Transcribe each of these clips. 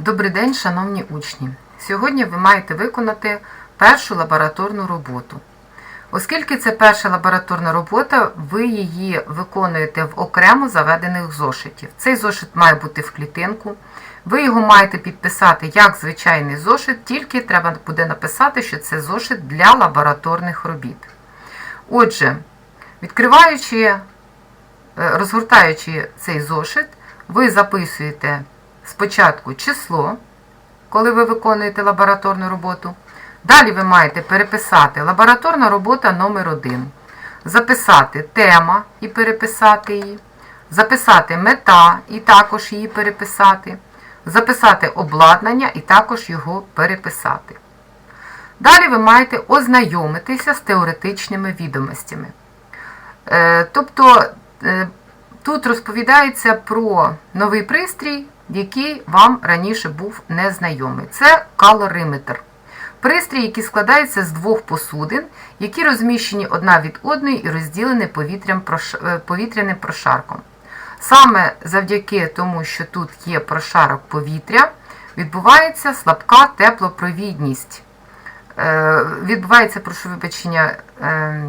Добрий день, шановні учні! Сьогодні ви маєте виконати першу лабораторну роботу. Оскільки це перша лабораторна робота, ви її виконуєте в окремо заведених зошитів. Цей зошит має бути в клітинку. Ви його маєте підписати як звичайний зошит, тільки треба буде написати, що це зошит для лабораторних робіт. Отже, відкриваючи, е, розгортаючи цей зошит, ви записуєте спочатку число, коли ви виконуєте лабораторну роботу. Далі ви маєте переписати лабораторна робота номер 1 записати тема і переписати її, записати мета і також її переписати, записати обладнання і також його переписати. Далі ви маєте ознайомитися з теоретичними відомостями. Е, Тобто е, тут розповідається про новий пристрій, який вам раніше був незнайомий. Це калориметр. Пристрій, який складається з двох посудин, які розміщені одна від одної і розділені е, повітряним прошарком. Саме завдяки тому, що тут є прошарок повітря, відбувається слабка теплопровідність. Е, Відбувається, прошу вибачення, е,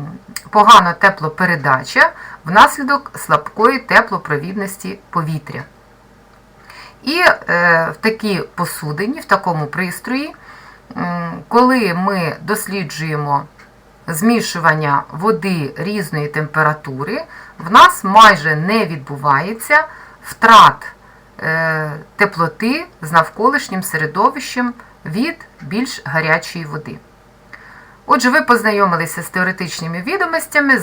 погана теплопередача внаслідок слабкої теплопровідності повітря. І е, в такій посудині, в такому пристрої, коли ми досліджуємо змішування води різної температури, в нас майже не відбувається втрат е, теплоти з навколишнім середовищем від більш гарячої води. Отже, ви познайомилися з теоретичними відомостями,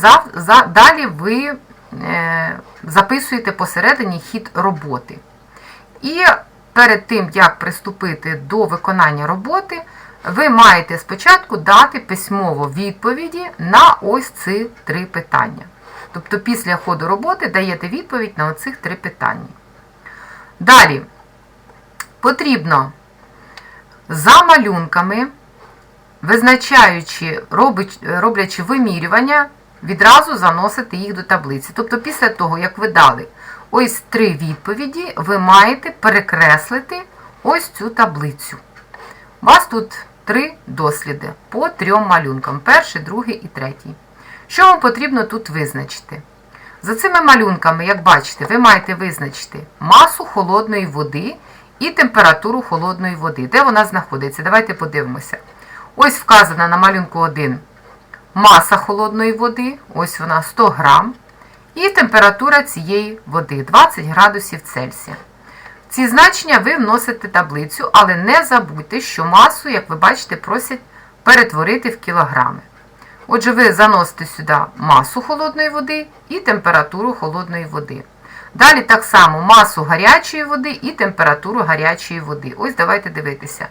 далі ви е, записуєте посередині хід роботи. І перед тим, як приступити до виконання роботи, ви маєте спочатку дати письмово відповіді на ось ці три питання. Тобто після ходу роботи даєте відповідь на оцих три питання. Далі потрібно за малюнками, визначаючи, роблячи вимірювання, відразу заносити їх до таблиці. Тобто, після того, як ви дали ось три відповіді, ви маєте перекреслити ось цю таблицю. У вас тут три досліди по трьом малюнкам: перший, другий і третій. Що вам потрібно тут визначити? За цими малюнками, як бачите, ви маєте визначити масу холодної води і температуру холодної води. Де вона знаходиться? Давайте подивимося. Ось вказана на малюнку 1 маса холодної води, ось вона 100 грам, і температура цієї води 20 градусів Цельсія. Ці значення ви вносите таблицю, але не забудьте, що масу, як ви бачите, просять перетворити в кілограми. Отже, ви заносите сюди масу холодної води і температуру холодної води. Далі так само масу гарячої води і температуру гарячої води. Ось давайте дивитися.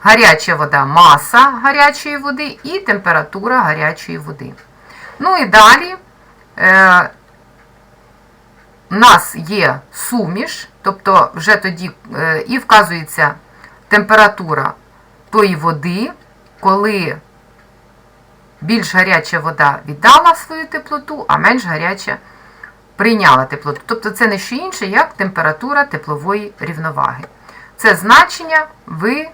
Гаряча вода маса гарячої води і температура гарячої води. Ну і далі е, нас є суміш, тобто вже тоді е, і вказується температура тої води, коли більш гаряча вода віддала свою теплоту, а менш гаряча прийняла теплоту. Тобто це не що інше, як температура теплової рівноваги. Це значення ви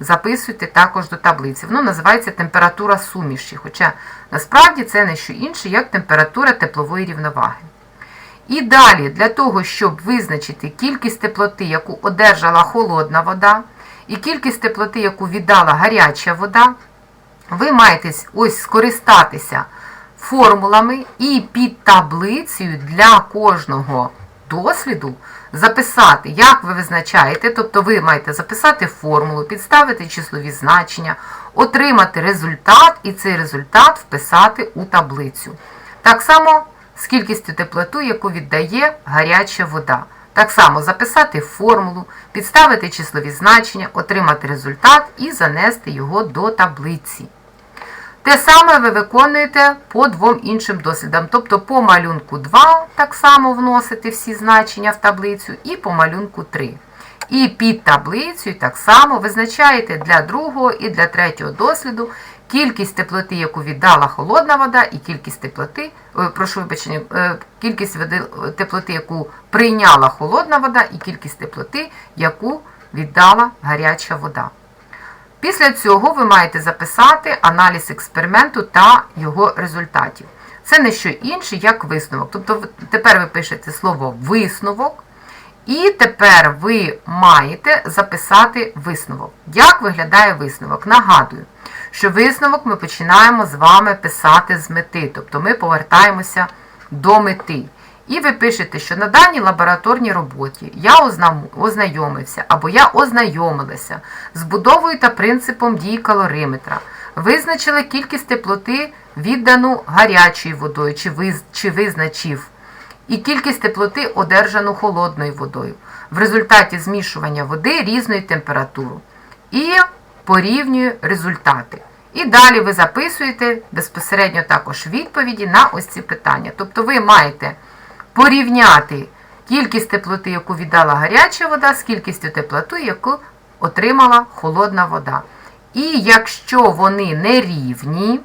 записуєте також до таблиці. Воно називається температура суміші, хоча насправді це не що інше, як температура теплової рівноваги. І далі, для того, щоб визначити кількість теплоти, яку одержала холодна вода, і кількість теплоти, яку віддала гаряча вода, ви маєте ось скористатися формулами і під таблицею для кожного досліду записати, як ви визначаєте, тобто ви маєте записати формулу, підставити числові значення, отримати результат і цей результат вписати у таблицю. Так само з кількістю теплоту, яку віддає гаряча вода. Так само записати формулу, підставити числові значення, отримати результат і занести його до таблиці. Те саме ви виконуєте по двом іншим дослідам. Тобто по малюнку 2 так само вносите всі значення в таблицю, і по малюнку 3. І під таблицею так само визначаєте для другого і для третього досліду кількість теплоти, яку віддала холодна вода, і кількість теплоти, е, прошу вибачення, е, кількість води- теплоти, яку прийняла холодна вода, і кількість теплоти, яку віддала гаряча вода. Після цього ви маєте записати аналіз експерименту та його результатів. Це не що інше, як висновок. Тобто тепер ви пишете слово висновок, і тепер ви маєте записати висновок. Як виглядає висновок? Нагадую, що висновок ми починаємо з вами писати з мети, тобто ми повертаємося до мети. І ви пишете, що на даній лабораторній роботі я ознайомився або я ознайомилася з будовою та принципом дії калориметра, визначила кількість теплоти, віддану гарячою водою, чи, виз- чи визначив і кількість теплоти, одержану холодною водою, в результаті змішування води різної температури. І порівнюю результати. І далі ви записуєте безпосередньо також відповіді на ось ці питання. Тобто ви маєте порівняти кількість теплоти, яку віддала гаряча вода, з кількістю теплоти, яку отримала холодна вода. І якщо вони не рівні,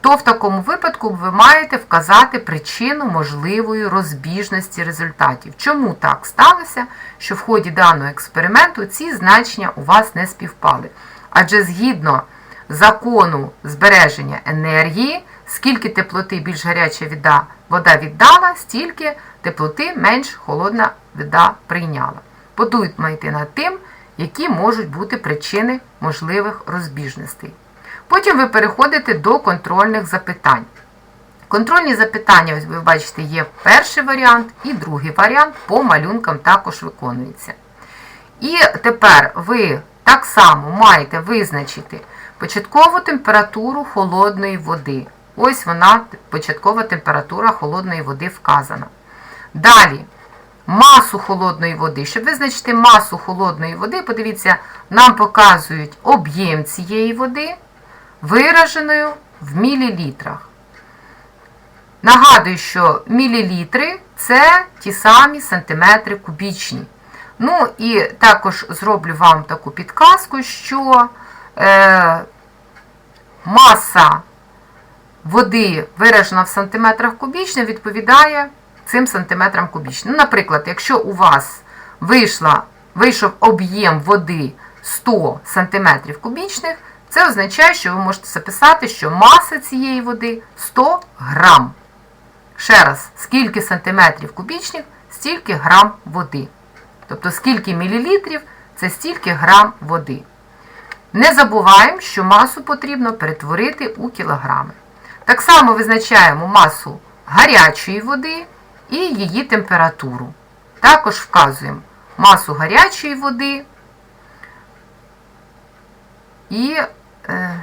то в такому випадку ви маєте вказати причину можливої розбіжності результатів. Чому так сталося, що в ході даного експерименту ці значення у вас не співпали? Адже згідно закону збереження енергії, скільки теплоти більш гаряча вода, вода віддала, стільки теплоти менш холодна вода прийняла. Подумайте над тим, які можуть бути причини можливих розбіжностей. Потім ви переходите до контрольних запитань. Контрольні запитання, ось ви бачите, є перший варіант і другий варіант по малюнкам також виконується. І тепер ви так само маєте визначити початкову температуру холодної води. Ось вона, початкова температура холодної води вказана. Далі масу холодної води. Щоб визначити масу холодної води, подивіться, нам показують об'єм цієї води вираженою в мілілітрах. Нагадую, що мілілітри це ті самі сантиметри кубічні. Ну і також зроблю вам таку підказку, що е, маса води, виражена в сантиметрах кубічних, відповідає цим сантиметрам кубічним. Ну, наприклад, якщо у вас вийшла, вийшов об'єм води 100 сантиметрів кубічних, це означає, що ви можете записати, що маса цієї води 100 грам. Ще раз, скільки сантиметрів кубічних, стільки грам води. Тобто, скільки мілілітрів це стільки грам води. Не забуваємо, що масу потрібно перетворити у кілограми. Так само визначаємо масу гарячої води і її температуру. Також вказуємо масу гарячої води і. Е,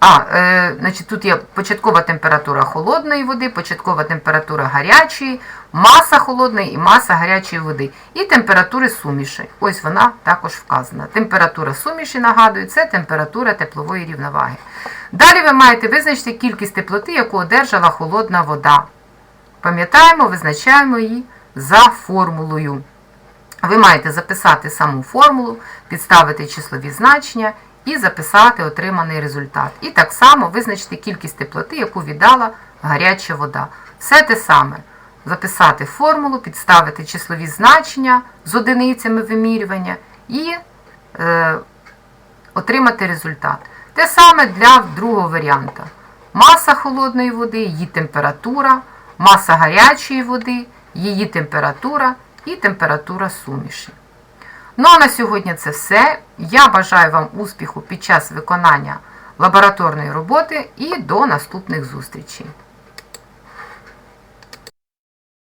а, е, значить, тут є початкова температура холодної води, початкова температура гарячої, маса холодної і маса гарячої води. І температури суміші. Ось вона також вказана. Температура суміші, нагадую, це температура теплової рівноваги. Далі ви маєте визначити кількість теплоти, яку одержала холодна вода. Пам'ятаємо, визначаємо її за формулою. Ви маєте записати саму формулу, підставити числові значення і записати отриманий результат. І так само визначити кількість теплоти, яку віддала гаряча вода. Все те саме. Записати формулу, підставити числові значення з одиницями вимірювання і е, отримати результат. Те саме для другого варіанта. Маса холодної води, її температура, маса гарячої води, її температура і температура суміші. Ну а на сьогодні це все. Я бажаю вам успіху під час виконання лабораторної роботи і до наступних зустрічей.